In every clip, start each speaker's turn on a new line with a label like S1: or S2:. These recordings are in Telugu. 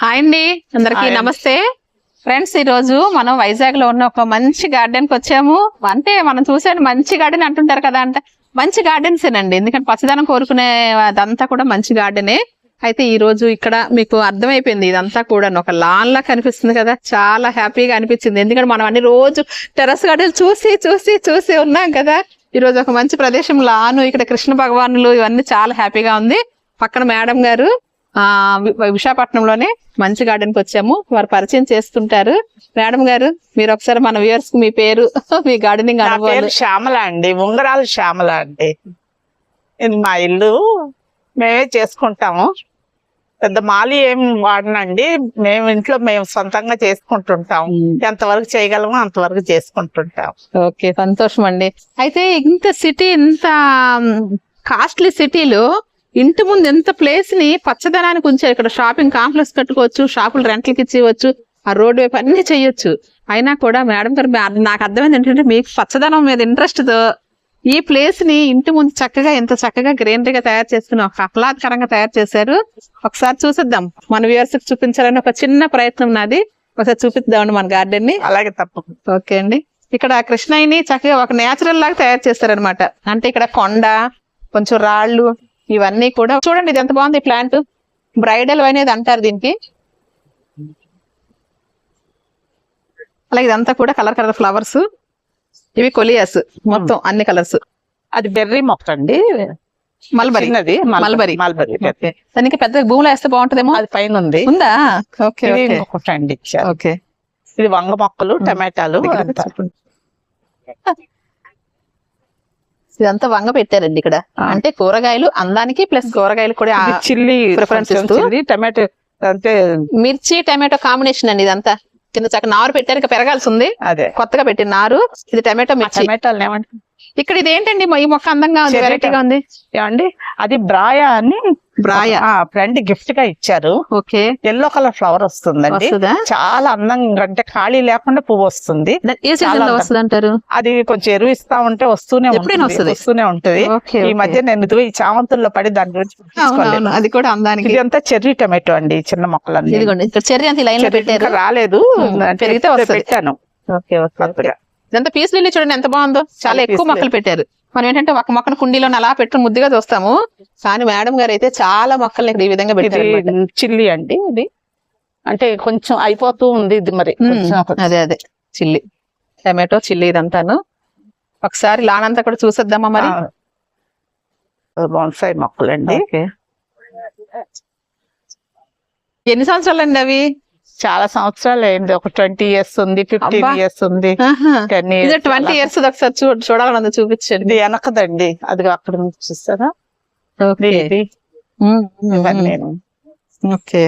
S1: హాయ్ అండి. అందరికి
S2: అండి.
S1: నమస్తే. ఫ్రెండ్స్ ఈ రోజు మనం వైజాగ్లో ఉన్న ఒక మంచి గార్డెన్కి వచ్చాము. అంటే మనం చూసాను మంచి గార్డెన్ అంటుంటారు కదా అంటే మంచి గార్డెన్స్ ఏనండి. ఎందుకంటే పచ్చదనం కోరుకునే అదంతా కూడా మంచి గార్డెనే. అయితే ఈ రోజు ఇక్కడ మీకు అర్థమైపోయింది. ఇదంతా కూడా ఒక లాన్ లా కనిపిస్తుంది కదా. చాలా హ్యాపీగా అనిపించింది. ఎందుకంటే మనం అన్ని రోజు టెరస్ గార్డెన్ చూసి చూసి చూసి ఉన్నాం కదా. ఈ రోజు ఒక మంచి ప్రదేశం లాను ఇక్కడ కృష్ణ భగవానులు ఇవన్నీ చాలా హ్యాపీగా ఉంది. పక్కన మేడం గారు విశాఖపట్నంలోనే మంచి గార్డెన్కి వచ్చాము. వారు పరిచయం చేస్తుంటారు. మేడం గారు మీరు ఒకసారి మన వ్యూయర్స్కి మీ పేరు మీ గార్డెనింగ్ అనుభవాలు.
S2: శ్యామల అండి. ఉంగరాలు శ్యామల అండి. ఇది మా ఇల్లు. మేమే చేసుకుంటాము. పెద్ద మాలి ఏం వాడనండి. మేము ఇంట్లో మేము సొంతంగా చేసుకుంటుంటాం. ఎంతవరకు చేయగలమో అంతవరకు చేసుకుంటుంటాం.
S1: ఓకే సంతోషం అండి అయితే ఇంత సిటీ ఇంత కాస్ట్లీ సిటీలో ఇంటి ముందు ఎంత ప్లేస్ని పచ్చదనానికి ఉంచారు. ఇక్కడ షాపింగ్ కాంప్లెక్స్ కట్టుకోవచ్చు షాపులు రెంట్లకి ఇచ్చేయచ్చు ఆ రోడ్ వైపు అన్ని చేయొచ్చు. అయినా కూడా మేడం గారు నాకు అర్థమైంది ఏంటంటే మీకు పచ్చదనం మీద ఇంట్రెస్ట్తో ఈ ప్లేస్ని ఇంటి ముందు చక్కగా ఎంత చక్కగా గ్రీనరీగా తయారు చేసుకుని ఒక ఆహ్లాదకరంగా తయారు చేశారు. ఒకసారి చూసిద్దాం. మన వ్యూవర్స్కి చూపించాలని ఒక చిన్న ప్రయత్నం నాది. ఒకసారి చూపిద్దామండి మన గార్డెన్ని.
S2: అలాగే తప్పకుండా.
S1: ఓకే అండి. ఇక్కడ కృష్ణయ్యని చక్కగా ఒక నేచురల్ లాగా తయారు చేస్తారనమాట అంటే ఇక్కడ కొండ కొంచెం రాళ్ళు ఇవన్నీ కూడా చూడండి ఇది ఎంత బాగుంది ప్లాంట్. బ్రైడల్ అనేది అంటారు దీనికి. అలాగే ఇదంతా కూడా కలర్ కలర్ ఫ్లవర్స్. ఇవి కొలియాస్ మొత్తం అన్ని కలర్స్.
S2: అది బెర్రీ మొక్క అండి.
S1: మల్బరీ. మల్బరీ.
S2: మల్బరీ.
S1: దానికి పెద్ద భూమిలో వేస్తే బాగుంటుందేమో?
S2: అది పైన ఉంది.
S1: ఉందా? ఓకే
S2: ఇది
S1: ఓకే.
S2: ఇది వంగ మొక్కలు. టమాటాలు.
S1: ఇదంతా వంగ పెట్టారండి ఇక్కడ. అంటే కూరగాయలు అందానికి ప్లస్ కూరగాయలు కూడా
S2: చిల్లీ. చిల్లీ టమాటో అంటే
S1: మిర్చి టమాటో కాంబినేషన్ అండి ఇదంతా. కింద చక్క నారు పెట్టారు ఇంకా పెరగాల్సి ఉంది.
S2: అదే.
S1: కొత్తగా పెట్టిన నారు ఇది టమాటో మిర్చి.
S2: టమాటాలు
S1: ఇక్కడ ఇది ఏంటండి ఈ మొక్క అందంగా ఉంది వెరైటీగా ఉంది.
S2: ఏమండి? అది బ్రాయా అని
S1: బ్రాయ.
S2: ఫ్రెండ్ గిఫ్ట్గా ఇచ్చారు.
S1: ఓకే.
S2: ఎల్లో కలర్ ఫ్లవర్ వస్తుందండి.
S1: వస్తుందా?
S2: చాలా అందంగా అంటే ఖాళీ లేకుండా పువ్వు వస్తుంది.
S1: అంటారు
S2: అది కొంచెం ఎరువు ఇస్తా ఉంటే వస్తూనే ఉంటుంది
S1: వస్తది.
S2: వస్తూనే ఉంటది. ఈ మధ్య నేను ఈ చామంతుల్లో పడి దాని గురించి.
S1: అది కూడా అందానికి.
S2: ఇది అంతా చెర్రీ టమాటో అండి చిన్న మొక్కలన్నీ.
S1: చెర్రీ అంత
S2: రాలేదు.
S1: పెరిగితే.
S2: పెట్టాను.
S1: Okay okay. ఇదంతా పీస్ లిల్లీ చూడండి ఎంత బాగుందో. చాలా ఎక్కువ మొక్కలు పెట్టారు. మనం ఏంటంటే ఒక మొక్కను కుండీలో అలా పెట్టి ముద్దుగా చూస్తాము. కానీ మేడం గారు అయితే చాలా మొక్కల్ని ఇక్కడ ఈ విధంగా పెట్టారు
S2: చిల్లీ అండి ఇది. అంటే కొంచెం అయిపోతూ ఉంది ఇది మరి.
S1: అదే అదే. చిల్లి. టమాటో చిల్లి ఇదంతాను. ఒకసారి లానంతా కూడా చూసేద్దామా మరి?
S2: బాన్సాయి మొక్కలండి.
S1: ఎన్ని సంవత్సరాలు అండి అవి?
S2: చాలా సంవత్సరాలు అయింది. ఒక ట్వంటీ ఇయర్స్ ఉంది ఫిఫ్టీన్. ఇయర్స్ ఉంది. టెన్
S1: ఇది ట్వంటీ ఇయర్స్ ఒకసారి చూ చూడాలని చూపించండి.
S2: వెనకదండి. అది అక్కడ నుంచి చూస్తారా?
S1: ఓకే.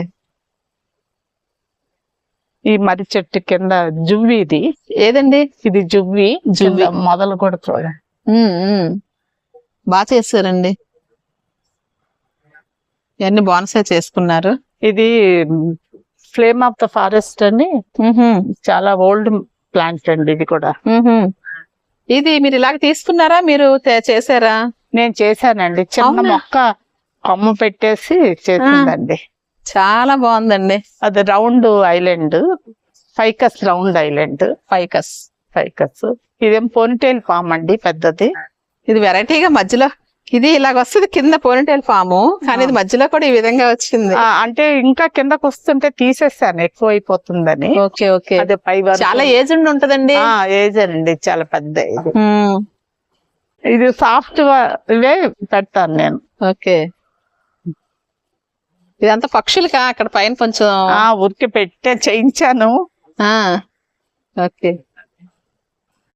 S2: ఈ మర్రి చెట్టు కింద జువ్వి ఇది.
S1: ఏదండి?
S2: ఇది జువ్వి.
S1: జువ్వి.
S2: మొదలు కూడా చూడండి.
S1: బాగా చేస్తారండి ఇవన్నీ బాన్సై చేసుకున్నారు.
S2: ఇది ఫ్లేమ్ ఆఫ్ ద ఫారెస్ట్ అని చాలా ఓల్డ్ ప్లాంట్ అండి ఇది కూడా.
S1: ఇది మీరు ఇలాగ తీసుకున్నారా? మీరు చేశారా?
S2: నేను చేశానండి. చిన్న? మొక్క కొమ్మ పెట్టేసి చేసిందండి.
S1: చాలా బాగుందండి.
S2: అది round island ficus round island.
S1: Ficus.
S2: Ficus. ఇదేం పోనిటైల్ ఫామ్ అండి పెద్దది.
S1: ఇది వెరైటీగా మధ్యలో ఇది ఇలాగ వస్తుంది కింద పోనిటైల్ ఫాము కానీ ఇది మధ్యలో కూడా ఈ విధంగా వచ్చింది.
S2: అంటే ఇంకా కిందకు వస్తుంటే తీసేసాను ఎక్కువ అయిపోతుందని
S1: ఓకే ఓకే.
S2: అదే పై.
S1: చాలా ఏజ్ ఉంటదండి.
S2: ఆ, ఏజ్ అండి చాలా పెద్ద ఇది సాఫ్ట్ ఇవే పెడతాను నేను.
S1: ఓకే. ఇదంతా పక్షులకా అక్కడ పైన కొంచెం
S2: ఉరికి పెట్టే చేయించాను.
S1: ఓకే.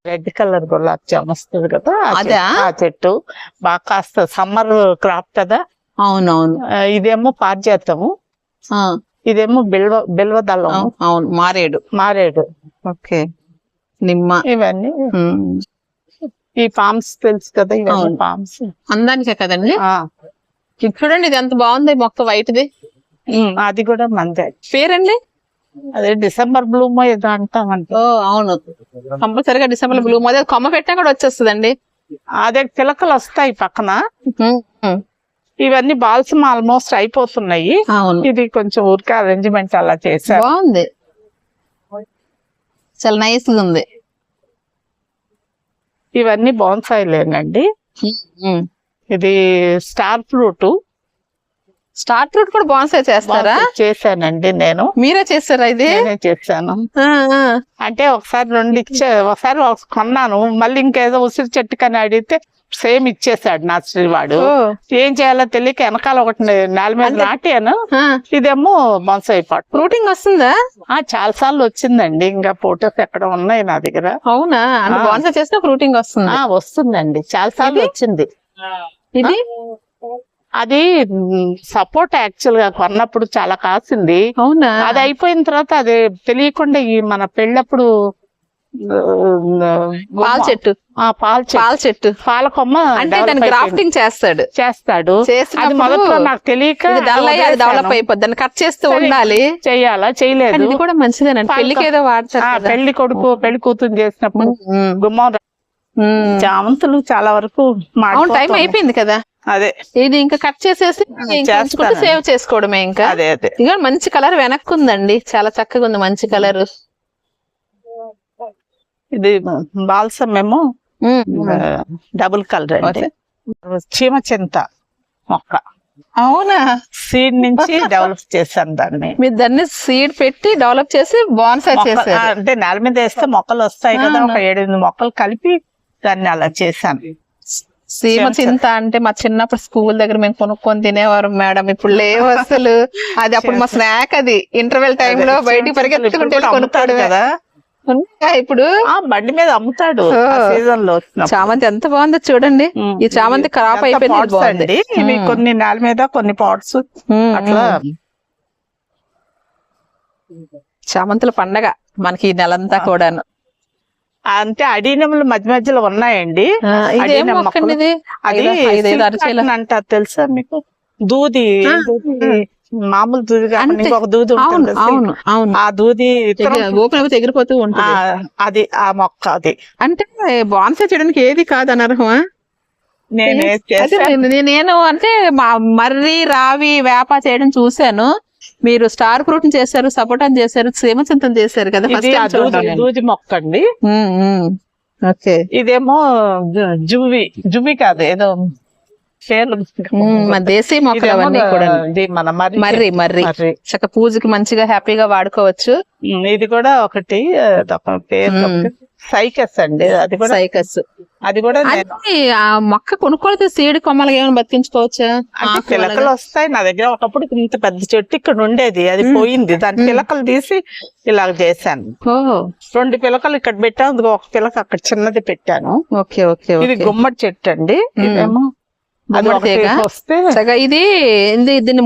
S2: రెడ్ కలర్ గులాబ్ జామ్ వస్తుంది కదా ఆ
S1: అదా?
S2: చెట్టు- ఆ చెట్టు. బాగా కాస్త సమ్మర్ క్రాప్ కదా.
S1: అవునవును.
S2: ఇదేమో పారిజాతము. ఇదేమో బిల్వ బిల్వదళం
S1: అవు- అవును మారేడు.
S2: మారేడు.
S1: ఓకే. నిమ్మ.
S2: ఇవన్నీ. ఈ పామ్స్ తెలుసు కదా ఇవన్నీ. పామ్స్.
S1: అందానికే కదండి? చూడండి ఇది ఎంత బాగుంది మొక్క వైట్ ది
S2: అది కూడా మందే.
S1: పేరండి?
S2: అదే డిసెంబర్ బ్లూమ్ ఏదో అంటామంట.
S1: ఓ అవును. కంపల్సరిగా డిసెంబర్ బ్లూ అదే కొమ్మ పెట్టినా కూడా వచ్చేస్తుందండి.
S2: అదే పిలకలు వస్తాయి పక్కన. ఇవన్నీ బాల్సమ్ ఆల్మోస్ట్ అయిపోతున్నాయి.
S1: అవును.
S2: ఇది కొంచెం ఊరికే అరేంజ్మెంట్ అలా చేశారు.
S1: బాగుంది. చాలా నైస్గా ఉంది.
S2: ఇవన్నీ బోన్సాయిలేనండి ఇది స్టార్ ఫ్రూట్
S1: స్టార్ ఫ్రూట్ కూడా బాన్సై చేస్తారా?
S2: చేశానండి నేను.
S1: మీరే చేస్తారా ఇది?
S2: నేనే చేశాను. అంటే ఒకసారి రెండు ఇచ్చే ఒకసారి ఒక కొన్నాను. మళ్ళీ ఇంకేదో ఉసిరి చెట్టు కని అడిగితే సేమ్ ఇచ్చేసాడు నా శ్రీవాడు. ఏం చేయాలో తెలియక వెనకాల ఒకటి నేల మీద. నాటాను. ఇదేమో బొన్సాయి పాటు
S1: ఫ్రూటింగ్ వస్తుందా?
S2: ఆ చాలా సార్లు వచ్చిందండి. ఇంకా ఫోటోస్ ఎక్కడ ఉన్నాయి నా దగ్గర.
S1: అవునా? చేస్తే ఫ్రూటింగ్ వస్తుంది?
S2: వస్తుందండి. చాలా సార్లు? వచ్చింది.
S1: ఇది?
S2: అది సపోర్ట్ యాక్చువల్గా కొన్నప్పుడు చాలా కాసింది.
S1: అవునా?
S2: అది అయిపోయిన తర్వాత అది తెలియకుండా ఈ మన పెళ్ళప్పుడు
S1: పాల చెట్టు.
S2: ఆ పాల చెట్టు.
S1: పాల చెట్టు.
S2: పాల కొమ్మ
S1: అంటే దాన్ని
S2: అయిపోయింది.
S1: గ్రాఫ్టింగ్ చేస్తాడు.
S2: చేస్తాడు. అది మొదట్లో నాకు తెలియక
S1: డెవలప్. అయిపోద్ది. దాన్ని కట్ చేస్తూ. ఉండాలి.
S2: చెయ్యాలా
S1: కానీ
S2: చేయలేదు
S1: ఇది కూడా మంచిదేనండి.
S2: పాలక-
S1: పెళ్ళికి ఏదో వాడతారు.
S2: పెళ్ళి కొడుకు పెళ్ళి కూతురు చేసినప్పుడు గుమ్మం. చామంతులు చాలా వరకు
S1: టైం. అయిపోయింది కదా.
S2: అదే.
S1: ఇది ఇంకా కట్ చేసేసి. సేవ్ చేసుకోవడమే ఇంకా.
S2: అదే అదే.
S1: ఇక మంచి కలర్ వెనక్కి ఉందండి చాలా చక్కగా ఉంది మంచి కలర్.
S2: ఇది బాల్సం ఏమో డబుల్ కలర్ అండి. చీమ చింత మొక్క.
S1: అవునా?
S2: సీడ్ నుంచి డెవలప్ చేశాను దాన్ని
S1: మీరు దాన్ని సీడ్ పెట్టి డెవలప్ చేసి బాన్సై
S2: మొక్క-
S1: చేశారు
S2: అంటే నేల మీద వేస్తే మొక్కలు వస్తాయి కదా. ఒక ఏడెనిమిది మొక్కలు కలిపి దాన్ని అలా చేశాను.
S1: సీమ చింత అంటే మా చిన్నప్పుడు స్కూల్ దగ్గర మేము కొనుక్కొని తినేవారు మేడం ఇప్పుడు లేవు అసలు అది అప్పుడు మా స్నాక్ అది ఇంటర్వెల్
S2: టైమ్లో
S1: బయటికి పరిగెత్తుకుంటే కొనుక్కోవడమే.
S2: కదా
S1: ఇప్పుడు
S2: ఆ బండి మీద అమ్ముతాడు. సీజన్లో.
S1: చామంతి ఎంత బాగుందో చూడండి. ఈ చామంతి క్రాప్ అయిపోయింది.
S2: ఇవి. కొన్ని నేల మీద కొన్ని పాట్స్ అట్లా.
S1: చామంతుల పండగ మనకి ఈ నెలంతా కూడాను
S2: అంటే అడీనములు మధ్య మధ్యలో ఉన్నాయండి. అది అంటారు తెలుసా మీకు? దూది మామూలు దూది. ఇంకొక దూది ఉంటుంది ఆ దూది
S1: ఎగిరిపోతూ ఉంటుంది.
S2: అది ఆ మొక్క అది.
S1: అంటే బాన్సై చేయడానికి ఏది కాదు అనర్హమా?
S2: నేను
S1: నేను- అంటే మర్రి రావి వేప చేయడం చూశాను. మీరు స్టార్ ఫ్రూట్ చేశారు సపోటాన్ చేశారు సీమచింతం చేశారు కదా ఫస్ట్
S2: దూది మొక్క అండి
S1: ఓకే.
S2: ఇదేమో జువి జువి కాదు ఏదో పేర్లు
S1: మా దేశీ మొక్కలు అవన్నీ కూడా
S2: మన మర్రి
S1: చక్క పూజకి మంచిగా హ్యాపీగా వాడుకోవచ్చు.
S2: ఇది కూడా ఒకటి పేరు. సైకస్ అండి. అది కూడా
S1: సైకస్.
S2: అది కూడా
S1: ఆ మొక్క కొనుక్కోతే సీడ్ కొమ్మలకి ఏమైనా బతికించుకోవచ్చా?
S2: పిలకలు? వస్తాయి నా దగ్గర. ఒకప్పుడు ఇంత పెద్ద చెట్టు ఇక్కడ ఉండేది. అది. పోయింది. దాని. పిలకలు తీసి ఇలా చేశాను. రెండు పిలకలు ఇక్కడ పెట్టాను. ఒక పిలక అక్కడ చిన్నది పెట్టాను.
S1: ఓకే ఓకే
S2: ఇది గుమ్మడి చెట్టు అండి. ఇదేమో
S1: ఇది దీన్ని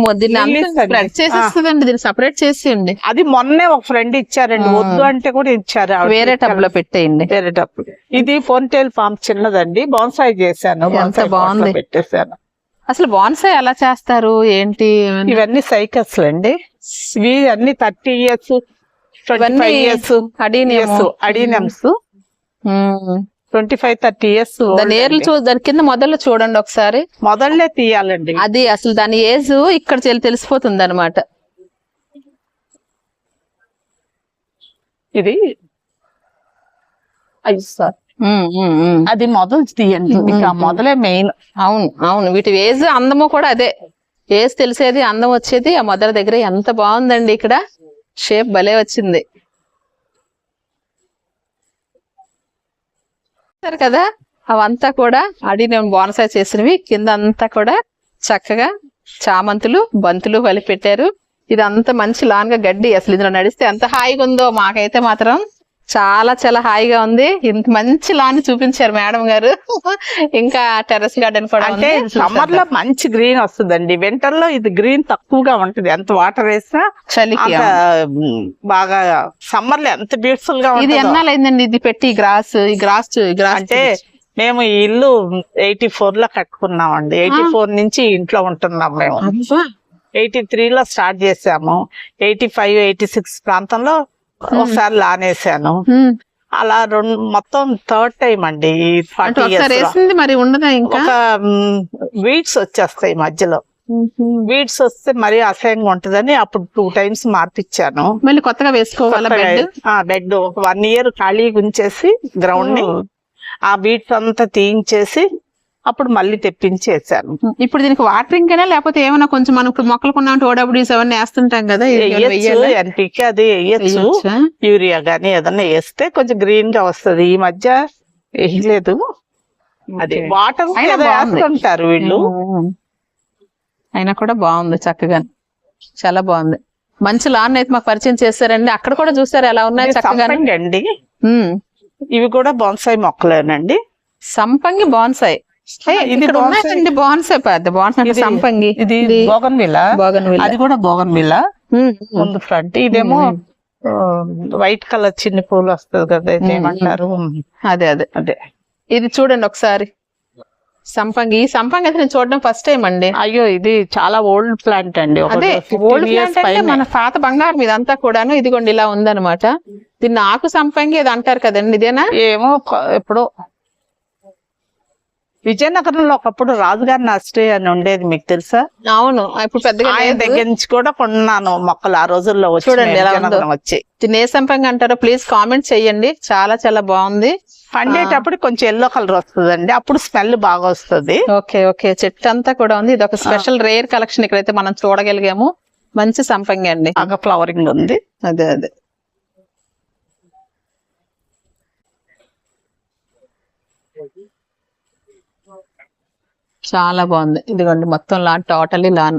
S1: చేసేస్తుందండి సపరేట్ చేసేయండి.
S2: అది మొన్నే ఒక ఫ్రెండ్ ఇచ్చారండి. వద్దు అంటే కూడా ఇచ్చారు.
S1: వేరే టబ్లో పెట్టేయండి.
S2: వేరే టబ్ ఇది ఫోన్టైల్ ఫామ్ చిన్నదండి. బాన్సాయి చేశాను.
S1: బాగుంది.
S2: పెట్టేశాను.
S1: అసలు బాన్సాయ్ ఎలా చేస్తారు? ఏంటి?
S2: ఇవన్నీ సైకస్ అండి. ఇవి అన్ని thirty years twenty years
S1: adenium.
S2: Adeniums
S1: um.
S2: Twenty five thirty years
S1: దాని ఏర్లు చూ దాని కింద మొదలు చూడండి ఒకసారి.
S2: మొదలే తీయాలండి.
S1: అది అసలు దాని ఏజ్ ఇక్కడ తెలి- తెలిసిపోతుంది అనమాట
S2: ఇది అయ్యి సార్. అది మొదలు తీయండి. ఇక. మొదలే మెయిన్.
S1: అవును అవును. వీటి ఏజ్ అందము కూడా అదే. ఏజ్ తెలిసేది అందం వచ్చేది ఆ మొదల దగ్గర ఎంత బాగుందండి ఇక్కడ. షేప్ భలే వచ్చింది. చూసారు కదా? అవంతా కూడా అడి నేను బోనసాయి చేసినవి. కింద అంతా కూడా చక్కగా చామంతులు బంతులు వలి పెట్టారు ఇదంతా మంచి లాన్గా గడ్డి. అసలు ఇందులో నడిస్తే ఎంత హాయిగా ఉందో మాకైతే మాత్రం. చాలా చాలా హాయిగా ఉంది. ఇంత మంచి లాన్ చూపించారు మేడం గారు. ఇంకా టెర్రస్ గార్డెన్ కూడా
S2: అంటే. సమ్మర్లో మంచి గ్రీన్ వస్తుందండి. వింటర్లో ఇది గ్రీన్ తక్కువగా ఉంటది. ఎంత వాటర్ వేసినా
S1: చలికి
S2: ఉమ్, బాగా సమ్మర్లో ఎంత బ్యూటిఫుల్గా
S1: ఇది
S2: ఉంటుందో.
S1: ఎన్నాళ్ళైందండి ఇది పెట్టి గ్రాస్ ఈ గ్రాస్ గ్రాస్
S2: అంటే మేము ఈ ఇల్లు ఎయిటీ ఫోర్లో కట్టుకున్నామండి. ఎయిటీ ఫోర్ నుంచి ఇంట్లో ఉంటున్నాం మేము. ఎయిటీ త్రీ లో స్టార్ట్ చేసాము. ఎయిటీ ఫైవ్ ఎయిటీ సిక్స్ ప్రాంతంలో ఒకసారి లానేసాను. అలా రెండు మొత్తం థర్డ్ టైం అండి ఫార్టీ ఇయర్స్
S1: మరి ఉండదా ఇంకా?
S2: ఒక వీడ్స్ వచ్చేస్తాయి మధ్యలో. వీడ్స్ వస్తే మరీ అసహ్యంగా ఉంటదని అప్పుడు టూ టైమ్స్ మార్పిచ్చాను.
S1: మళ్ళీ కొత్తగా వేసుకోవాలా బెడ్?
S2: బెడ్ ఒక వన్ ఇయర్ ఖాళీగా ఉంచేసి గ్రౌండ్ని ఆ బీట్స్ అంతా తీయించేసి అప్పుడు మళ్ళీ తెప్పించేసాను
S1: ఇప్పుడు దీనికి వాటరింగ్ అయినా లేకపోతే ఏమైనా కొంచెం మనం ఇప్పుడు మొక్కలు కొన్నాం ఓడబ్ల్యూస్ అవన్నీ వేస్తుంటాం కదా?
S2: ఎన్పికి అది వేయచ్చు? యూరియా గానీ ఏదన్నా వేస్తే కొంచెం గ్రీన్గా వస్తది. ఈ మధ్య వేయలేదు. అది. వాటర్. వేస్తుంటారు వీళ్ళు.
S1: అయినా కూడా బాగుంది చక్కగా. చాలా బాగుంది. మంచి లాన్ అయితే మాకు పరిచయం చేస్తారండి అక్కడ కూడా చూసారు ఎలా ఉన్నాయి చక్కగా
S2: అండి. ఇవి కూడా బొన్సాయి మొక్కలేనండి.
S1: సంపంగి బాన్సాయి.
S2: ఇది
S1: ఉన్నాయండి పెద్ద అంటే సంపంగి.
S2: ఇది బోగన్ విల్ల
S1: బోగన్విల్లా.
S2: అది కూడా బోగన్ విల్ల. ముందు ఫ్రంట్. ఇదేమో వైట్ కలర్ చిన్న పూలు వస్తుంది కదా ఏమంటారు
S1: అదే అదే.
S2: అదే.
S1: ఇది చూడండి ఒకసారి. సంపంగి. ఈ సంపంగి అయితే నేను చూడడం ఫస్ట్ టైం అండి.
S2: అయ్యో ఇది చాలా ఓల్డ్ ప్లాంట్ అండి.
S1: అదే
S2: 15
S1: ఓల్డ్ ప్లాంట్ అంటే. మన పాత బంగారం ఇదంతా కూడాను ఇదిగోండి ఇలా ఉందన్నమాట. దీన్ని ఆకు సంపంగి ఏదో అంటారు కదండి ఇదేనా?
S2: ఏమో ఎప్పుడో విజయనగరంలో ఒకప్పుడు రాజుగారి నర్సరీ అని ఉండేది మీకు తెలుసా?
S1: అవును. ఇప్పుడు పెద్దగా
S2: ఆయన
S1: లేదు.
S2: దగ్గర నుంచి కూడా కొన్నాను మొక్కలు. ఆ రోజుల్లో
S1: చూడండి
S2: వచ్చి.
S1: ఏ సంపంగి అంటారో ప్లీజ్ కామెంట్ చేయండి. చాలా చాలా బాగుంది.
S2: పండేటప్పుడు కొంచెం ఎల్లో కలర్ వస్తుందండి. అప్పుడు స్మెల్ బాగా వస్తుంది.
S1: Okay okay. చెట్టు అంతా కూడా ఉంది. ఇది ఒక స్పెషల్ రేర్ కలెక్షన్ ఇక్కడైతే మనం చూడగలిగాము. మంచి సంపంగి అండి.
S2: బాగా ఫ్లవరింగ్ ఉంది.
S1: అదే అదే. చాలా బాగుంది. ఇదిగోండి మొత్తం లాన్ టోటలీ లాన్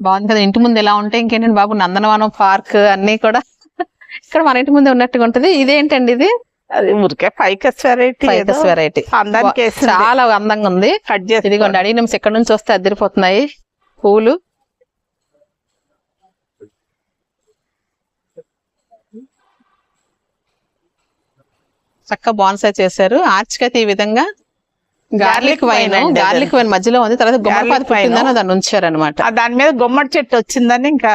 S1: బాగుంది కదా ఇంటి ముందు ఎలా ఉంటే ఇంకేంటండి బాబు? నందనవనం పార్క్ అన్ని కూడా ఇక్కడ మన ఇంటి ముందే ఉన్నట్టుగా ఉంటది. ఇదేంటండి ఇది?
S2: ఊరికే ఫైకస్ వెరైటీ
S1: ఫైకస్ వెరైటీ
S2: అందానికి.
S1: చాలా అందంగా ఉంది.
S2: కట్ చేసి
S1: ఇదిగోండి అడిగి నిమిషం ఎక్కడి నుంచి వస్తే అద్దరిపోతున్నాయి. పూలు. చక్కగా బాన్సాయ్ చేశారు. ఆర్చ్ అయితే ఈ విధంగా గార్లిక్ వైన్ గార్లిక్ వైన్ మధ్యలో ఉంది తర్వాత
S2: vine.
S1: పుట్టిందని దాన్ని ఉంచారు అనమాట
S2: ఆ దాని మీద గుమ్మడి చెట్టు వచ్చిందని ఇంకా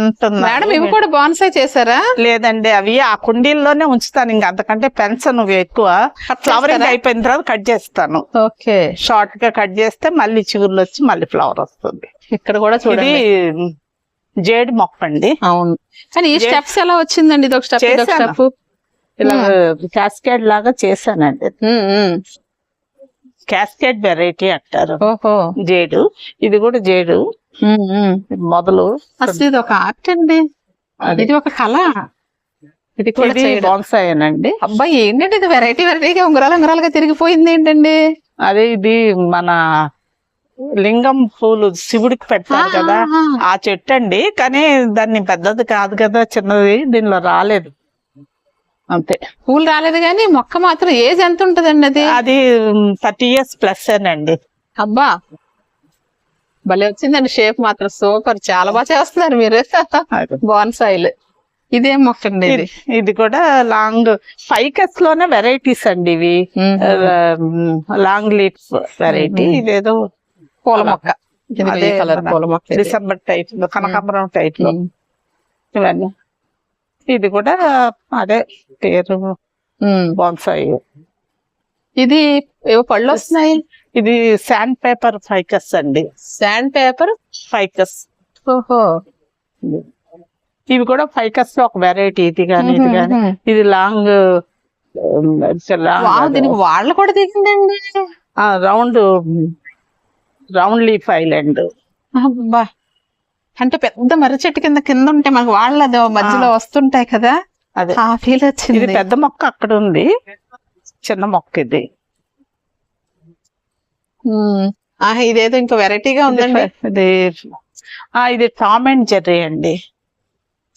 S2: ఉంటున్నా
S1: మేడం ఇవి కూడా బాన్సాయ్ చేశారా?
S2: లేదండి అవి ఆ కుండీల్లోనే ఉంచుతాను. ఇంకా అంతకంటే పెంచను ఎక్కువ. ఫ్లవరింగ్? అయిపోయిన తర్వాత కట్ చేస్తాను.
S1: ఓకే.
S2: షార్ట్గా కట్ చేస్తే మళ్ళీ చిగుర్లు వచ్చి మళ్ళీ ఫ్లవర్ వస్తుంది.
S1: ఇక్కడ కూడా చూడండి.
S2: జేడి మొక్క అండి
S1: అవును. కానీ ఈ స్టెప్స్ ఎలా వచ్చిందండి? ఇది ఒక స్టెప్
S2: ఇలా క్యాస్కేడ్ లాగా చేశానండి. క్యాస్కేడ్ వెరైటీ అంటారు.
S1: ఓహో.
S2: జేడు. ఇది కూడా జేడు. మొదలు
S1: అసలు ఇది ఒక ఆర్ట్ అండి. ఇది ఒక కళ. ఇది చేయడం.
S2: బాన్సాయేనండి.
S1: అబ్బాయి ఏంటంటే ఇది? వెరైటీ వెరైటీగా ఉంగరాలు ఉంగరాలుగా తిరిగిపోయింది ఏంటండి?
S2: అదే ఇది మన లింగం పూలు శివుడికి పెడతారు కదా. ఆ చెట్టు అండి కానీ దాన్ని పెద్దది కాదు కదా చిన్నది. దీనిలో రాలేదు. అంతే.
S1: పూలు రాలేదు కానీ మొక్క మాత్రం ఏజ్ ఎంత ఉంటదండి అది
S2: అది థర్టీ ఇయర్స్ ప్లస్ అండి
S1: అబ్బా! భలే వచ్చిందండి షేప్ మాత్రం. సూపర్. చాలా బాగా చేస్తున్నారు మీరు. బాన్సాయిల్. ఇదేం మొక్క అండి ఇది
S2: ఇది కూడా లాంగ్ ఫైకస్లోనే వెరైటీస్ అండి ఇవి. Long leaf variety. ఇదేదో
S1: పూల మొక్క. కలర్ పూల మొక్క.
S2: డిసెంబర్ టైప్లో కనకాంబరం
S1: టైప్లో.
S2: ఇవన్నీ. ఇది కూడా అదే. పేరు. బాన్సాయి.
S1: ఇది ఏవో పళ్ళు వస్తున్నాయి?
S2: ఇది శాండ్ పేపర్ ఫైకస్ అండి.
S1: Sand paper?
S2: ఫైకస్.
S1: ఓహో.
S2: ఇవి కూడా ఫైకస్లో ఒక వెరైటీ ఇది కానీ ఇది కానీ ఇది లాంగ్
S1: దీనికి వాళ్ళ కూడా దిగిందండి
S2: రౌండ్ రౌండ్ లీఫ్ ఐలాండ్.
S1: అబ్బా. అంటే పెద్ద మర్రి చెట్టు కింద కింద ఉంటే మనకు వాళ్ళ అది మధ్యలో వస్తుంటాయి కదా.
S2: అదే.
S1: ఫీల్
S2: ఇది
S1: వచ్చింది.
S2: పెద్ద మొక్క అక్కడ ఉంది చిన్న మొక్క ఇది.
S1: ఇదేదో ఇంకా వెరైటీగా ఉందండి.
S2: ఇది ఆ ఇది టామ్ అండ్ జెర్రీ అండి.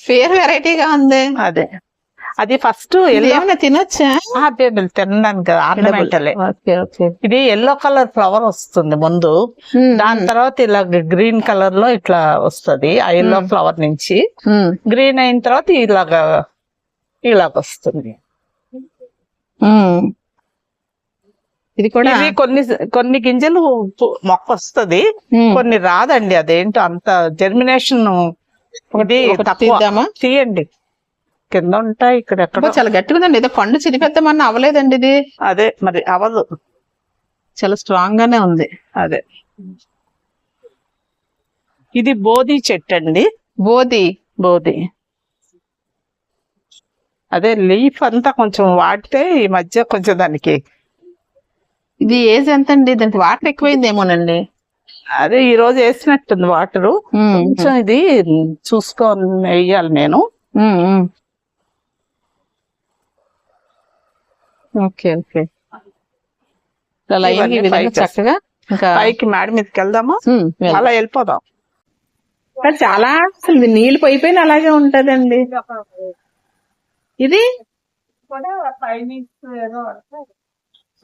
S1: పేరు వెరైటీగా ఉంది.
S2: అదే. అది ఫస్ట్
S1: ఏమైనా తినొచ్చా?
S2: తిన్నాను కదా ఆర్నమెంటలే. ఇది ఎల్లో కలర్ ఫ్లవర్ వస్తుంది ముందు. దాని తర్వాత ఇలా గ్రీన్ కలర్లో ఇట్లా వస్తది ఆ ఎల్లో. ఫ్లవర్ నుంచి. గ్రీన్ అయిన తర్వాత ఇలాగా ఇలాగ వస్తుంది.
S1: ఇది కూడా
S2: కొన్ని కొన్ని గింజలు మొక్క వస్తది. కొన్ని రాదండి. అదేంటో అంత జర్మినేషన్
S1: ఒకటి
S2: తీయండి. కింద ఉంటాయి ఇక్కడ ఎక్కడ.
S1: చాలా గట్టిగా ఉందండి. ఏదో పండు చిరిపెద్దామన్నా అవ్వలేదండి ఇది.
S2: అదే మరి అవదు
S1: చాలా స్ట్రాంగ్ గానే ఉంది.
S2: అదే. ఇది బోధి చెట్టు అండి
S1: బోది
S2: బోధి. అదే లీఫ్ అంతా కొంచెం వాడితే ఈ మధ్య కొంచెం దానికి
S1: ఇది ఏజ్ ఎంత అండి దానికి వాటర్ ఎక్కువైందేమోనండి?
S2: అదే ఈ రోజు వేసినట్టుంది వాటరు. కొంచెం ఇది చూసుకొని వేయాలి నేను.
S1: Okay okay. చక్కగా ఇంకా
S2: పైకి మేడ మీదకి వెళ్దామా. అలా వెళ్ళిపోదాం.
S1: చాలా అసలు నీళ్ళు పోయిపోయిన అలాగే ఉంటదండి. ఇది?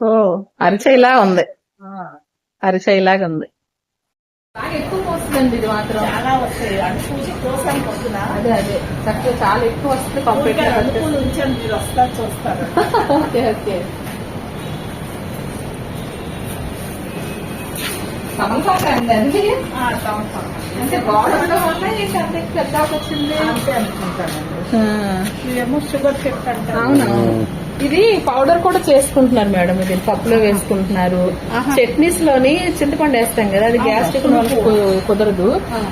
S1: ఓ అరిచేలా ఉంది. అరిచేలాగా ఉంది. బాగా ఎక్కువ వస్తుందండి ఇది మాత్రం.
S2: చాలా వస్తాయి. అంటే చూసి వస్తున్నా
S1: అదే అదే. చాలా ఎక్కువ వస్తుంది కంప్లీట్
S2: మీరు వస్తారు చూస్తారు.
S1: Okay okay. తమలపాక అండి అది అంటే ఉండడం వల్ల ఏంటి అంత ఎక్కువ పెద్ద వచ్చింది?
S2: అంతే అనుకుంటానండి. ఇదేమో షుగర్ అంటారు
S1: అవునవును ఇది పౌడర్ కూడా చేసుకుంటున్నారు మేడం. ఇది పప్పులో వేసుకుంటున్నారు. చట్నీస్లోని చింతపండు వేస్తాం కదా అది గ్యాస్ట్రిక్ కుదరదు.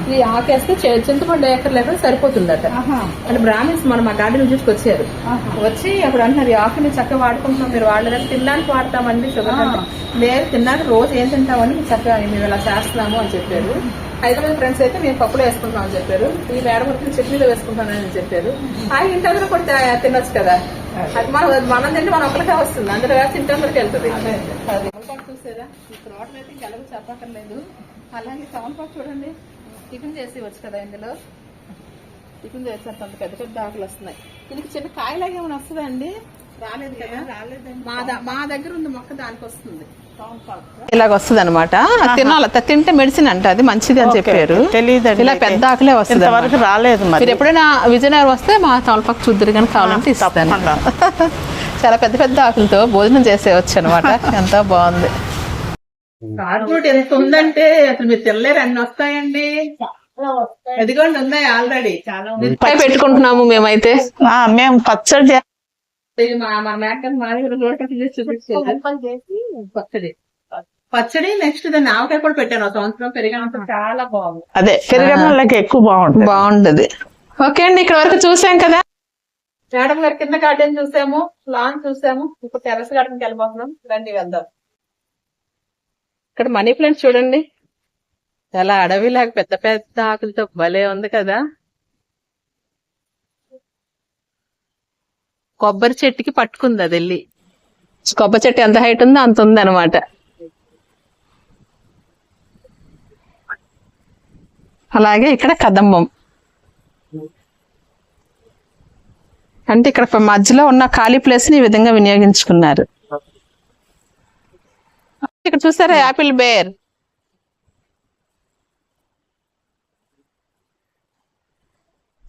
S1: ఇది ఆకేస్తే చింతపండు ఏకర్ లేకుండా సరిపోతుందట అంటే బ్రాహ్మిన్స్ మనం మా గార్డెన్ విజిట్కి వచ్చారు వచ్చి అప్పుడు అంటున్నారు ఈ ఆకుని చక్కగా వాడుకుంటున్నాం మీరు వాళ్ళని తినడానికి వాడతామండి షుగర్ లేదు తిన్నాక రోజు ఏం తింటామని చక్కగా మేము ఇలా చేస్తున్నాము అని చెప్పారు. హైదరాబాద్ ఫ్రెండ్స్ అయితే మేము పప్పులో వేసుకుంటాం అని చెప్పారు. ఈ మేడం వచ్చి చట్నీలో వేసుకుంటానని చెప్పారు. ఆ ఇంటి అందరూ కూడా తినొచ్చు కదా. అది. మనం మనం తింటే మన ఒక్కరికే వస్తుంది. అందరూ వేసి ఇంటి అందరికి వెళ్తుంది. చూసారా? ఈ తోటలో అయితే గెలవ చెప్పక్కర్లేదు. అలాగే తమలపాకు చూడంండి. టిఫిన్ చేసి వచ్చు కదా ఇందులో. టిఫిన్ చేస్తారు అంత పెద్ద పెద్ద ఆకులు వస్తున్నాయి. దీనికి చిన్న కాయలాగా ఏమైనా వస్తుందా అండి? రాలేదు కదా
S2: రాలేదండి.
S1: మా ద- మా దగ్గర ఉంది మొక్క దానికి వస్తుంది. ఇలాగ వస్తుంది అనమాట తినాలి. త- తింటే మెడిసిన్ అంట. అది మంచిది అని చెప్పారు.
S2: తెలియదండి
S1: ఇలా పెద్ద ఆకులే వస్తుంది
S2: ఇంతవరకు రాలేదు మరి.
S1: ఎప్పుడైనా విజయనగరం వస్తే మా తమలపాకు చూద్దరు కానీ కావాలంటే ఇస్తాను. చాలా పెద్ద పెద్ద ఆకులతో భోజనం చేసేవచ్చు అనమాట ఎంతో బాగుంది. ఎంత ఉందంటే అసలు మీరు తినలేరు అన్ని వస్తాయండి. ఎదిగోండి ఉన్నాయి ఆల్రెడీ చాలా పెట్టుకుంటున్నాము మేమైతే.
S2: ఆ, మేము పచ్చడి
S1: ఇది మా దగ్గర పచ్చడి పచ్చడి. నెక్స్ట్ దాన్ని ఆవకాయ కూడా పెట్టాను. సంవత్సరం పెరిగినంత చాలా బాగుంది.
S2: అదే పెరిగినోళ్ళకి ఎక్కువ బాగుంటుంది.
S1: బాగుంటది. ఓకే అండి ఇక్కడ వరకు చూసాం కదా? మేడం గారి కింద గార్డెన్ చూసాము లాన్ చూసాము. ఇప్పుడు టెరస్ గార్డెన్కి వెళ్ళిపోతున్నాం రండి వెళ్దాం. ఇక్కడ మనీ ప్లాంట్ చూడండి. చాలా అడవిలాగా పెద్ద పెద్ద ఆకులతో భలే ఉంది కదా. కొబ్బరి చెట్టుకి పట్టుకుంది అది వెళ్ళి. కొబ్బరి చెట్టు ఎంత హైట్ ఉందో అంత ఉంది అనమాట అలాగే ఇక్కడ కదంబం. అంటే ఇక్కడ మధ్యలో ఉన్న ఖాళీ ప్లేస్ని ఈ విధంగా వినియోగించుకున్నారు. ఇక్కడ చూసారా యాపిల్ బేర్?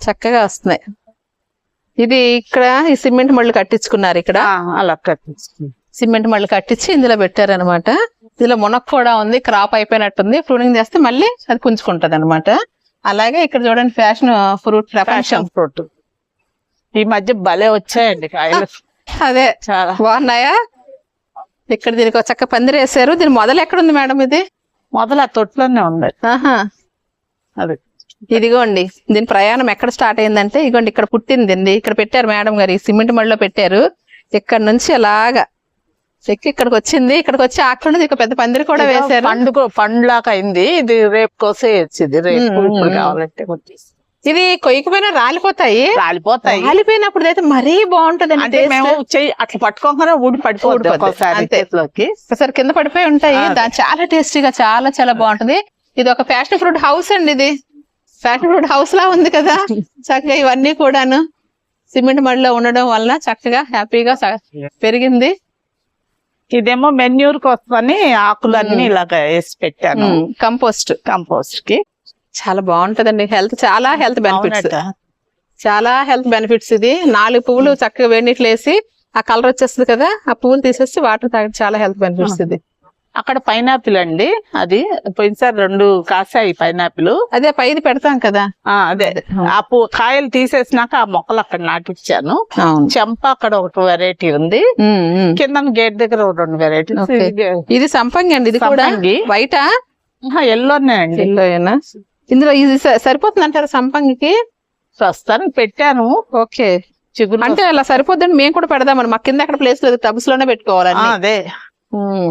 S1: చక్కగా వస్తున్నాయి. ఇది ఇక్కడ ఈ సిమెంట్ మళ్ళీ కట్టించుకున్నారు ఇక్కడ.
S2: అలా కట్టించుకుంది
S1: సిమెంట్ మళ్ళీ కట్టించి ఇందులో పెట్టారనమాట ఇందులో మునక్ కూడా ఉంది క్రాప్ అయిపోయినట్టుంది. ప్రూనింగ్ చేస్తే మళ్ళీ అది పుంజుకుంటది అనమాట అలాగే ఇక్కడ చూడండి ఫ్యాషన్ ఫ్రూట్ ప్రపంచం
S2: ఫ్యాషన్ ఫ్రూట్. ఈ మధ్య భలే వచ్చాయండి కాయలు.
S1: అదే.
S2: చాలా.
S1: బాగున్నాయా? ఇక్కడ దీనికి చక్క పందిరి వేసారు దీని మొదలు ఎక్కడ ఉంది మేడం ఇది?
S2: మొదలు ఆ తొట్లోనే ఉంది.
S1: ఆహా.
S2: అది.
S1: ఇదిగోండి దీని ప్రయాణం ఎక్కడ స్టార్ట్ అయిందంటే ఇదిగోండి ఇక్కడ పుట్టింది అండి. ఇక్కడ పెట్టారు మేడం గారు ఈ సిమెంట్ మడిలో పెట్టారు. ఇక్కడ నుంచి అలాగా ఎక్కి ఇక్కడికి వచ్చింది. ఇక్కడికి వచ్చి నుంచి ఇక పెద్ద పందిరి కూడా వేశారు.
S2: పండుగ పండులాగా అయింది. ఇది రేపు కోసేయచ్చు ఇది రేపు. కావాలంటే
S1: ఇది కొయ్యకపోయినా రాలిపోతాయి?
S2: రాలిపోతాయి.
S1: రాలిపోయినప్పుడు అయితే మరీ బాగుంటది
S2: అంటే మేము చెయ్యి అట్లా పట్టుకోగానే ఊడి
S1: ఒకసారి కింద పడిపోయి ఉంటాయి. దాని చాలా టేస్టీగా చాలా చాలా బాగుంటది. ఇది ఒక ఫ్యాషన్ ఫ్రూట్ హౌస్ అండి ఇది. ఫ్యాషన్ ఫ్రూట్ హౌస్ లా ఉంది కదా. చక్కగా ఇవన్నీ కూడాను సిమెంట్ మడిలో ఉండడం వలన చక్కగా హ్యాపీగా పెరిగింది.
S2: ఇదేమో మెన్యూర్ కోసమని ఆకులన్నీ ఇలాగ వేసి పెట్టాను.
S1: కంపోస్ట్
S2: కంపోస్ట్కి.
S1: చాలా బాగుంటదండి హెల్త్. చాలా హెల్త్ బెనిఫిట్స్. చాలా హెల్త్ బెనిఫిట్స్ ఇది. నాలుగు పువ్వులు చక్కగా వేడి నీటిలో వేసి ఆ కలర్ వచ్చేస్తుంది కదా ఆ పువ్వులు తీసేసి వాటర్ తాగి చాలా హెల్త్ బెనిఫిట్స్ ఇది.
S2: అక్కడ పైనాపిల్ అండి. అది పోయినసారి రెండు కాసాయి పైనాపిల్.
S1: అదే పైది పెడతాం కదా.
S2: అదే. ఆ పూ కాయలు తీసేసినాక ఆ మొక్కలు అక్కడ నాటిచ్చాను. చెంప అక్కడ ఒక వెరైటీ ఉంది. కింద గేట్ దగ్గర ఒక రెండు వెరైటీస్
S1: ఓకే. ఇది సంపంగి అండి. ఇది కూడా. బయట
S2: ఎల్లోనే అండి.
S1: ఎల్లోయేనా ఇందులో ఇది సరిపోతుంది అంటారు సంపంగికి?
S2: ప్రస్తుతానికి పెట్టాను.
S1: ఓకే.
S2: చిగురు
S1: అంటే అలా సరిపోద్దండి. మేము కూడా పెడదామని. మా కింద అక్కడ ప్లేస్ లేదు. టబ్స్లోనే
S2: ఆ,
S1: పెట్టుకోవాలండి
S2: అదే.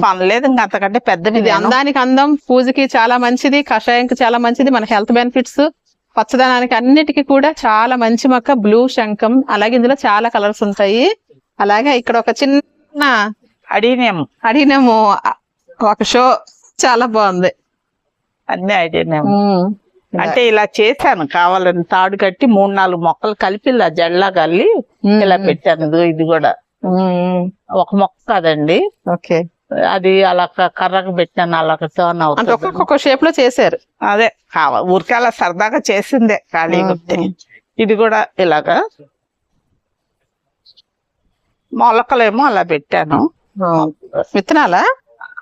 S2: పనిలేదు ఇంకా అంతకంటే పెద్దది
S1: ఇది అందానికి అందం పూజకి చాలా మంచిది కషాయంకి చాలా మంచిది మన హెల్త్ బెనిఫిట్స్ పచ్చదనానికి అన్నిటికీ కూడా చాలా మంచి మొక్క బ్లూ శంఖం అలాగే ఇందులో చాలా కలర్స్ ఉంటాయి అలాగే ఇక్కడ ఒక చిన్న
S2: అడిగినాము
S1: అడిగినాము ఒక షో చాలా బాగుంది
S2: అన్ని అడిగినాము
S1: ఉమ్.
S2: అంటే ఇలా చేశాను కావాలని తాడు కట్టి మూడు నాలుగు మొక్కలు కలిపి ఇలా జడలా కల్లి. ఇలా పెట్టాను ఇది కూడా. ఒక మొక్క కదండి.
S1: ఓకే.
S2: అది అలా కర్రకు పెట్టాను అలా టర్న్ అవుతుంది.
S1: ఒక్కొక్క షేప్లో చేశారు.
S2: అదే ఊరికే అలా సరదాగా చేసిందే ఖాళీ ఇది కూడా ఇలాగా. మొలకలేమో అలా పెట్టాను.
S1: విత్తనాలా?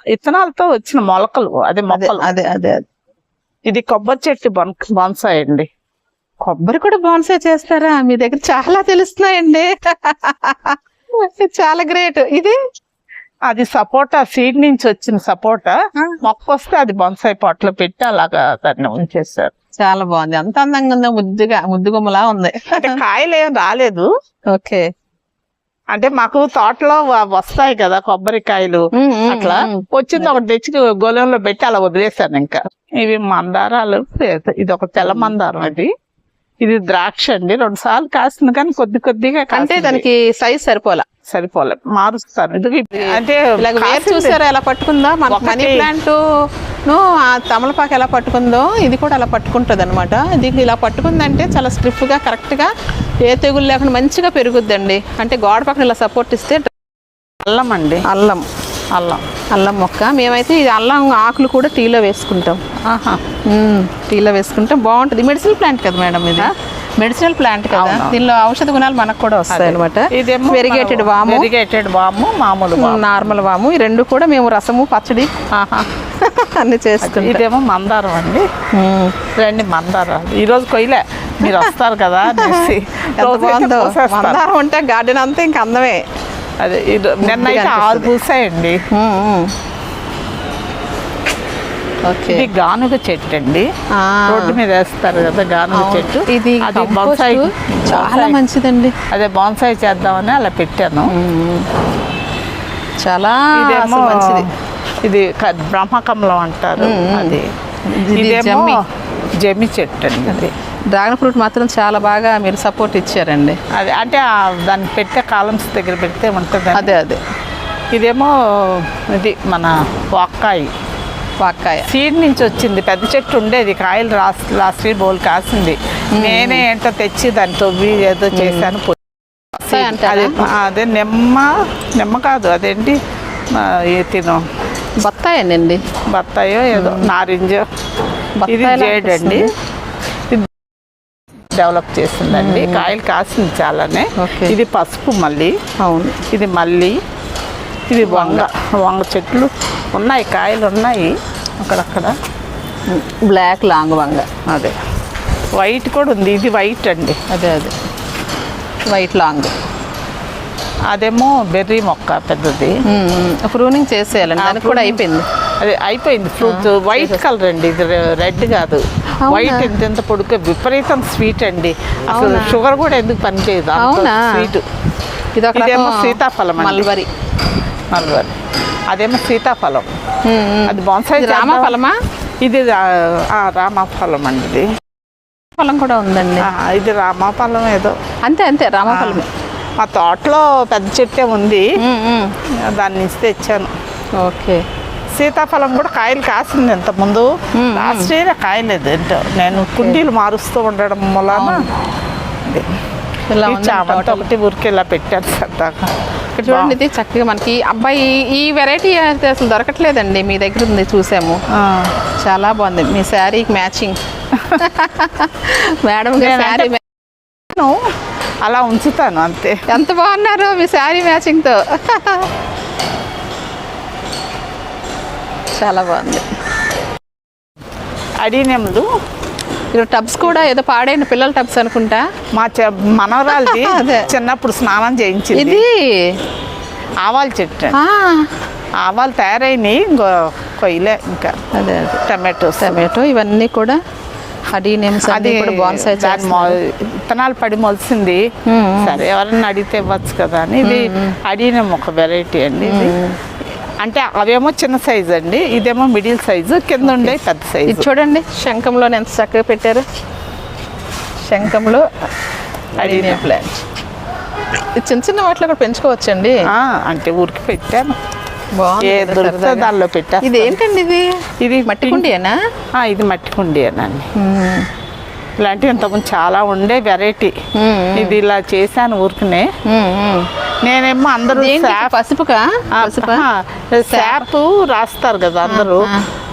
S2: ఇత్తనాలతో వచ్చిన మొలకలు అదే మొక్కలు.
S1: అదే అదే అదే.
S2: ఇది కొబ్బరి చెట్టు బొన్ బొన్సాయి అండి.
S1: కొబ్బరి కూడా బాన్సే చేస్తారా? మీ దగ్గర చాలా తెలుస్తున్నాయండి. చాలా గ్రేట్. ఇది
S2: అది సపోటా సీడ్ నుంచి వచ్చిన సపోటా. మొక్క వస్తే అది బొన్సాయి పాట్లో పెట్టి అలాగా దాన్ని ఉంచేస్తారు
S1: చాలా బాగుంది. అంత అందంగా ఉందో ముద్దుగా ముద్దుగుమ్మలా ఉంది.
S2: అంటే కాయలు ఏం రాలేదు.
S1: ఓకే.
S2: అంటే మాకు తోటలో వస్తాయి కదా కొబ్బరికాయలు అట్లా. వచ్చింది ఒకటి తెచ్చి గోళంలో పెట్టి అలా వదిలేసాను ఇంకా. ఇవి మందారాలు ఇది ఒక తెల్ల మందారం అది. ఇది ద్రాక్ష అండి. రెండు సార్లు కాసింది కానీ కొద్ది కొద్దిగా
S1: అంటే. దానికి సైజ్ సరిపోలా.
S2: సరిపోలే. మారుస్తాను అంటే.
S1: చూసారా ఎలా పట్టుకుందో? మన మనీ ప్లాంట్ను ఆ తమలపాకు ఎలా పట్టుకుందో ఇది కూడా అలా పట్టుకుంటది అనమాట ఇది ఇలా పట్టుకుందంటే చాలా స్ట్రిఫ్గా కరెక్ట్గా ఏ తెగులు లేకుండా మంచిగా పెరుగుద్దండి. అంటే గోడ పక్కన ఇలా సపోర్ట్ ఇస్తే
S2: అల్లం అండి.
S1: అల్లం.
S2: అల్లం.
S1: అల్లం మొక్క. మేమైతే ఇది అల్లం ఆకులు కూడా టీలో వేసుకుంటాం.
S2: ఆహా.
S1: టీలో వేసుకుంటే. బాగుంటుంది. మెడిసినల్ ప్లాంట్ కదా మేడం ఇది? మెడిసినల్ ప్లాంట్ కదా. దీనిలో ఔషధ గుణాలు మనకు కూడా వస్తాయి అనమాట
S2: ఇదేమో
S1: వెరిగేటెడ్ వాము.
S2: వెరిగేటెడ్ వాము మామూలు
S1: నార్మల్ వాము. ఈ రెండు కూడా మేము రసము పచ్చడి. అన్ని చేసుకుంటాం
S2: ఇదేమో మందారం అండి. రండి మందారాలు. ఈ రోజు కొయ్యలే. మీరు వస్తారు కదా.
S1: మందారం ఉంటే గార్డెన్ అంతా ఇంక అందమే.
S2: అదే ఇది నిన్నైతే ఆరు పూసాయండి ఇది గానుగ చెట్టు అండి. రోడ్డు మీద వేస్తారు కదా గానుగ. చెట్టు.
S1: ఇది
S2: బొన్సాయి
S1: చాలా. మంచిదండి.
S2: అదే బాన్సాయి చేద్దామని అలా పెట్టాను.
S1: చాలా మంచిది.
S2: ఇది బ్రహ్మకమలం అంటారు. అది.
S1: ఇది
S2: ఇదేమో.
S1: జమ్మి
S2: చెట్టు అండి. అది.
S1: డ్రాగన్ ఫ్రూట్ మాత్రం చాలా బాగా మీరు సపోర్ట్ ఇచ్చారండి.
S2: అది అంటే దాన్ని పెట్టే కాలమ్స్ దగ్గర పెడితే ఉంటుంది
S1: అదే అదే.
S2: ఇదేమో ఇది మన వాక్కాయి.
S1: వాక్కాయ.
S2: సీడ్ నుంచి వచ్చింది పెద్ద చెట్టు ఉండేది కాయలు రాస్ లాస్ట్ బోల్ కాసింది. నేనే ఏంటో తెచ్చి దాన్ని తవ్వి ఏదో చేశాను? అదే అదే నిమ్మ నిమ్మ కాదు అదేంటి? తిను?
S1: బత్తాయనండి.
S2: బత్తాయో ఏదో నారింజ. ఇది
S1: బత్తాయిలా
S2: జేడ్ అండి ఇది డెవలప్ చేసిందండి. కాయలు కాసింది చాలానే. ఇది పసుపు మళ్ళీ.
S1: అవును.
S2: ఇది మల్లి ఇది వంగ. వంగ చెట్లు ఉన్నాయి కాయలు ఉన్నాయి అక్కడక్కడ.
S1: బ్లాక్ లాంగ్ వంగ.
S2: అదే. వైట్ కూడా ఉంది. ఇది వైట్ అండి.
S1: అదే అదే. White long.
S2: అదేమో బెర్రీ మొక్క పెద్దది.
S1: ప్రూనింగ్ చేసేయాలండి. దానికి కూడా. అయిపోయింది.
S2: అదే అయిపోయింది. ఫ్రూట్ వైట్ కలర్ అండి. ఇది రెడ్ కాదు? వైట్ ఇంత పొడుగు విపరీతం స్వీట్ అండి. అసలు? షుగర్ కూడా ఎందుకు పనిచేయదు? స్వీట్. ఇదేమో సీతాఫలం.
S1: మల్బరీ.
S2: మల్బరీ. అదేమో సీతాఫలం. అది బాన్సాయి
S1: ఇది రామఫలమా
S2: ఇది రామఫలం అండి ఇది.
S1: ఫలం కూడా ఉందండి.
S2: ఇది రామఫలం ఏదో.
S1: అంతే అంతే. రామఫలమే
S2: మా తోటలో పెద్ద చెట్టే ఉంది. దాన్ని ఇస్తే తెచ్చాను.
S1: ఓకే.
S2: సీతాఫలం కూడా కాయలు కాసింది ఇంత ముందు లాస్ట్ ఇయర్ కాయలేదు. ఏంటో నేను కుండీలు మారుస్తూ ఉండడం
S1: ఉంది
S2: చామంతి. ఒకటి ఊరికి ఇలా పెట్టాను సరదాగా.
S1: ఇక్కడ చూడండి ఇది చక్కగా మనకి అబ్బాయి ఈ వెరైటీ అయితే అసలు దొరకట్లేదండి మీ దగ్గర ఉంది చూసాము. చాలా బాగుంది. మీ శారీకి మ్యాచింగ్. మేడం శారీ
S2: అలా ఉంచుతాను అంతే.
S1: ఎంత బాగున్నారు మీ శారీ మ్యాచింగ్తో చాలా బాగుంది.
S2: అడినెములు.
S1: ఇది టబ్స్ కూడా ఏదో పాడైన పిల్లల టబ్స్ అనుకుంటా.
S2: మా చె మనవరాలది. చిన్నప్పుడు స్నానం చేయించింది.
S1: ఇది?
S2: ఆవాల చెట్టు. ఆవాలు తయారైనవి ఇంకో కొయ్యలే ఇంకా.
S1: అదే.
S2: టమాటోస్.
S1: టమాటో ఇవన్నీ కూడా
S2: అది విత్తనాలు పడి మొలిసింది. సరే ఎవరన్నా అడిగితే ఇవ్వచ్చు కదా అని. ఇది అడిగినాం ఒక వెరైటీ అండి ఇది. అంటే అవేమో చిన్న సైజ్ అండి. ఇదేమో మిడిల్ సైజు కింద ఉండే పెద్ద
S1: ఇది
S2: సైజు
S1: చూడండి. శంఖంలో ఎంత చక్కగా పెట్టారు? శంఖంలో అడీనియం ప్లాంట్ చిన్న చిన్న వాటిలో కూడా పెంచుకోవచ్చండి.
S2: అంటే ఊరికి పెట్టాను. దానిలో పెట్టా
S1: ఇది ఏంటండి ఇది?
S2: ఇది
S1: మట్టి కుండీయేనా?
S2: ఆ, ఇది మట్టి కుండీయేనండి ఇలాంటివి ఇంతకుముందు చాలా ఉండే వెరైటీ. ఇది ఇలా చేశాను ఊరికనే. నేనేమో అందరూ
S1: పసుపుకా? పసుపా?
S2: శాప్ రాస్తారు కదా అందరూ.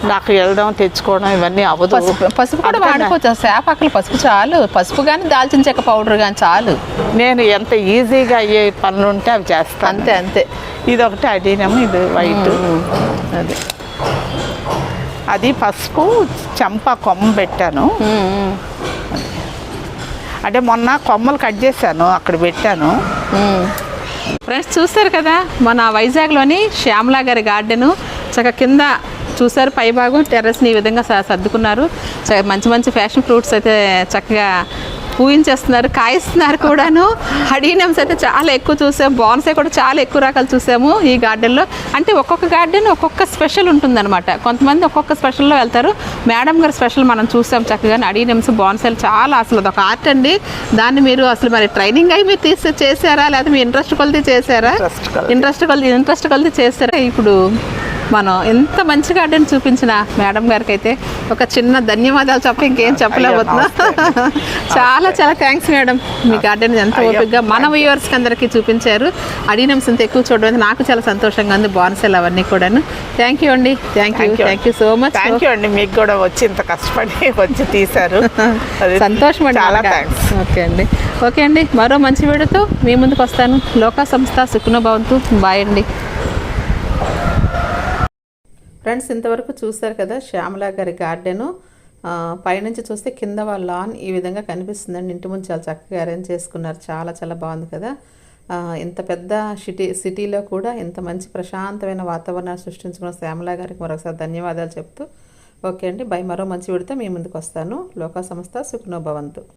S2: నాకు వెళ్ళడం తెచ్చుకోవడం ఇవన్నీ అవ్వదు.
S1: పసుపు కూడా వాడుకోవచ్చు. సేపాకులు పసుపు చాలు. పసుపు కానీ దాల్చిన చెక్క పౌడర్ కానీ చాలు.
S2: నేను ఎంత ఈజీగా అయ్యే పనులు ఉంటే అవి చేస్తాను.
S1: అంతే అంతే.
S2: ఇది ఒకటి అడిగినాము ఇది వైట్.
S1: అదే.
S2: అది పసుపు చంప కొమ్మ పెట్టాను. అంటే మొన్న కొమ్మలు కట్ చేశాను అక్కడ పెట్టాను.
S1: ఫ్రెండ్స్ చూస్తారు కదా మన వైజాగ్లోని శ్యామలా గారి గార్డెను. చక్కగా కింద చూసారు పైభాగం టెర్రస్ని ఈ విధంగా సర్దుకున్నారు. మంచి మంచి ఫ్యాషన్ ఫ్రూట్స్ అయితే చక్కగా పూయించేస్తున్నారు కాయిస్తున్నారు కూడాను. హడీనమ్స్ అయితే చాలా ఎక్కువ చూసాము. బాన్సే కూడా చాలా ఎక్కువ రకాలు చూసాము ఈ గార్డెన్లో. అంటే ఒక్కొక్క గార్డెన్ ఒక్కొక్క స్పెషల్ ఉంటుందన్నమాట. కొంతమంది ఒక్కొక్క స్పెషల్లో వెళ్తారు. మేడం గారి స్పెషల్ మనం చూసాం చక్కగా. అడీనమ్స్ బాన్సైలు చాలా అసలు అదొక ఆర్ట్ అండి. దాన్ని మీరు అసలు మరి ట్రైనింగ్ అయి మీరు తీసి చేశారా? లేదా మీ ఇంట్రెస్ట్ కొలిది చేశారా. ఇంట్రెస్ట్ కొలిది. ఇంట్రెస్ట్ కొలిది చేస్తారా ఇప్పుడు మనం ఎంత మంచి గార్డెన్ చూపించిన మేడం గారికి అయితే ఒక చిన్న ధన్యవాదాలు చెప్పి ఇంకేం చెప్పలేకపోతున్నా. చాలా చాలా థ్యాంక్స్ మేడం. మీ గార్డెన్ ఎంత ఓపికగా మన వ్యూవర్స్ అందరికీ చూపించారు. అడిగినమ్స్ ఇంత ఎక్కువ చూడడం నాకు చాలా సంతోషంగా ఉంది బాన్సెల్ అవన్నీ కూడాను. థ్యాంక్ యూ అండి. Thank you. Thank you so much
S2: thank you అండి. మీకు కూడా వచ్చి ఇంత కష్టపడి వచ్చి తీశారు.
S1: సంతోషం అండి
S2: చాలా. థ్యాంక్స్
S1: ఓకే అండి. ఓకే అండి. మరో మంచి వీడియోతో మీ ముందుకు వస్తాను. లోకా సంస్థ సుఖన భవంతు. బాయ్ అండి. ఫ్రెండ్స్ ఇంతవరకు చూశారు కదా శ్యామలా గారి గార్డెను. పైనుంచి చూస్తే కింద వాళ్ళ లాన్ ఈ విధంగా కనిపిస్తుందండి. ఇంటి ముందు చాలా చక్కగా అరేంజ్ చేసుకున్నారు. చాలా చాలా బాగుంది కదా. ఇంత పెద్ద సిటీ సిటీలో కూడా ఇంత మంచి ప్రశాంతమైన వాతావరణాన్ని సృష్టించుకున్న శ్యామలా గారికి మరొకసారి ధన్యవాదాలు చెప్తూ ఓకే అండి. బై మరో మంచి విడితే మీ ముందుకు వస్తాను. లోకా సంస్థ సుఖనోభవంతు